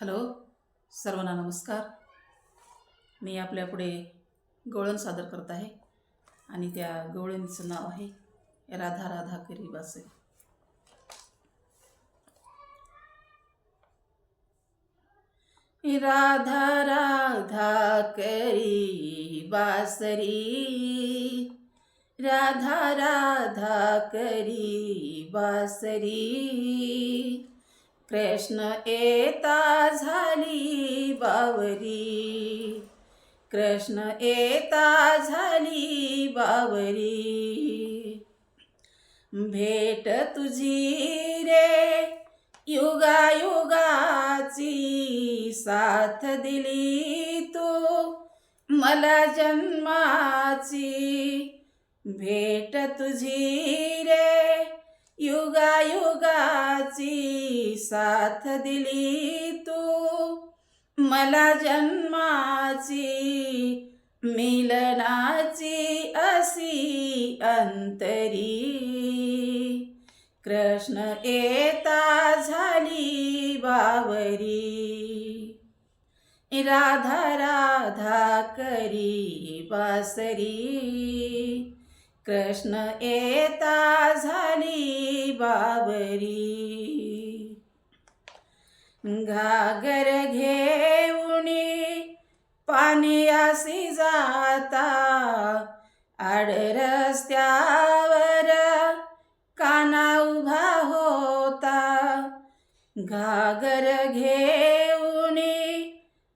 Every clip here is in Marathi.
हॅलो सर्वांना नमस्कार. मी आपल्यापुढे गवळण सादर करत आहे आणि त्या गवळणीचं नाव आहे राधा राधा करी बासे राधा राधा करी बासरी राधा राधा करी बासरी कृष्ण येता झाली बावरी. कृष्ण येता झाली बावरी. भेट तुझी रे युगायुगाची साथ दिली तू मला जन्माची. भेट तुझी रे युगायुगाची साथ दिली तू. मला जन्माची मिलनाची असी अंतरी. कृष्ण येता झाली बावरी. राधा राधा करी बासरी. कृष्ण येता झाली बाबरी. घागर घेऊनी पानियासी जाता. आड रस्त्यावर काना उभा होता. घागर घेऊनी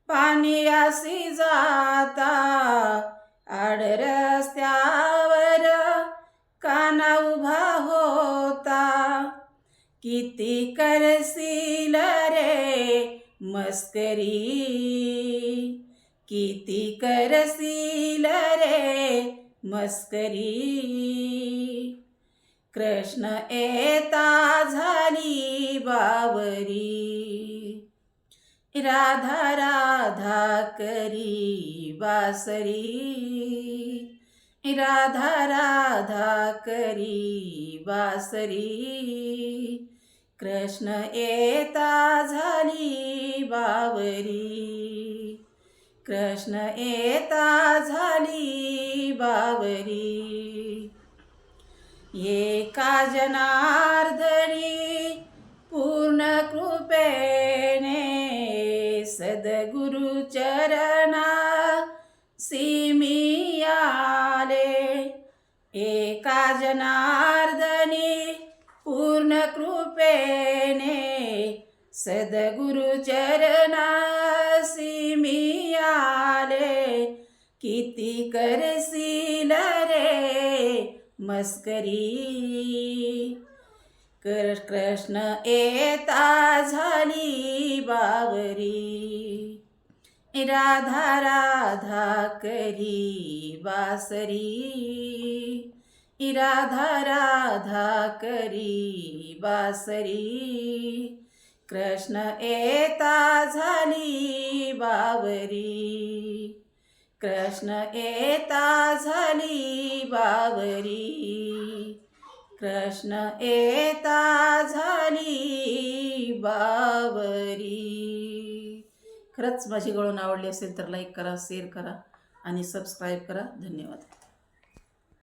पाण्यासी जाता. आड किती करसील रे मस्करी. किती करसील रे मस्करी. कृष्ण येता झाली बावरी. राधा राधा करी बासरी. राधा राधा करी बासरी. कृष्ण येता झाली बावरी. कृष्ण येता झाली बावरी. एका जनार्दनी पूर्ण कृपेने सद्गुरु चरणा सिमियाले आले एका जनार्दनी पूर्ण कृपेने सद्गुरु चरणा सिमी आले किती करसील रे मस्करी? कृष्ण येता झाली बावरी राधा राधा करी बासरी। राधा राधा करी बासरी। कृष्ण येता झाली बावरी। कृष्ण येता झाली बावरी। कृष्ण येता झाली बावरी। खरंच माझी गळून आवडली असेल तर लाईक करा शेअर करा आणि सबस्क्राईब करा. धन्यवाद.